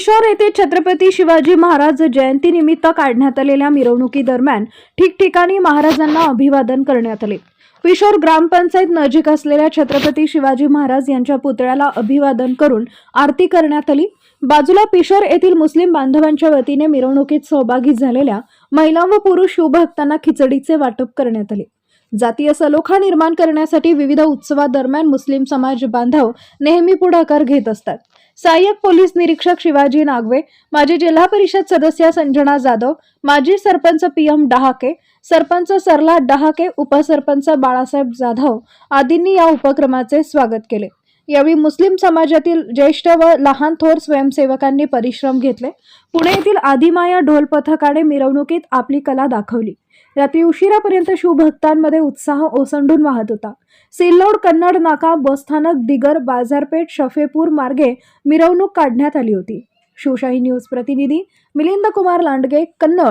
किशोर येथे छत्रपती शिवाजी महाराज जयंतीनिमित्त काढण्यात आलेल्या मिरवणुकीदरम्यान ठिकठिकाणी महाराजांना अभिवादन करण्यात आले. पिशोर ग्रामपंचायत नजीक असलेल्या छत्रपती शिवाजी महाराज यांच्या पुतळ्याला अभिवादन करून आरती करण्यात आली. बाजूला पिशोर येथील मुस्लिम बांधवांच्या वतीने मिरवणुकीत सहभागी झालेल्या महिला व पुरुष शिवभक्तांना खिचडीचे वाटप करण्यात आले. जातीय सलोखा निर्माण करण्यासाठी विविध उत्सवादरम्यान मुस्लिम समाज बांधव नेहमी पुढाकार घेत असतात. सहाय्यक पोलीस निरीक्षक शिवाजी नागवे माजी जिल्हा परिषद सदस्य संजना जाधव माजी सरपंच पी एम डहाके सरपंच सरला डहाके उपसरपंच बाळासाहेब जाधव आदींनी या उपक्रमाचे स्वागत केले. यावेळी मुस्लिम समाजातील ज्येष्ठ व लहान थोर स्वयंसेवकांनी परिश्रम घेतले. पुणे येथील आदिमाया ढोल पथकाने मिरवणुकीत आपली कला दाखवली. रात्री उशिरापर्यंत शिवभक्तांमध्ये उत्साह ओसंडून वाहत होता. सिल्लोड कन्नड नाका बसस्थानक दिगर बाजारपेठ शफेपूर मार्गे मिरवणूक काढण्यात आली होती. शिवशाही न्यूज प्रतिनिधी मिलिंद कुमार लांडगे कन्नड.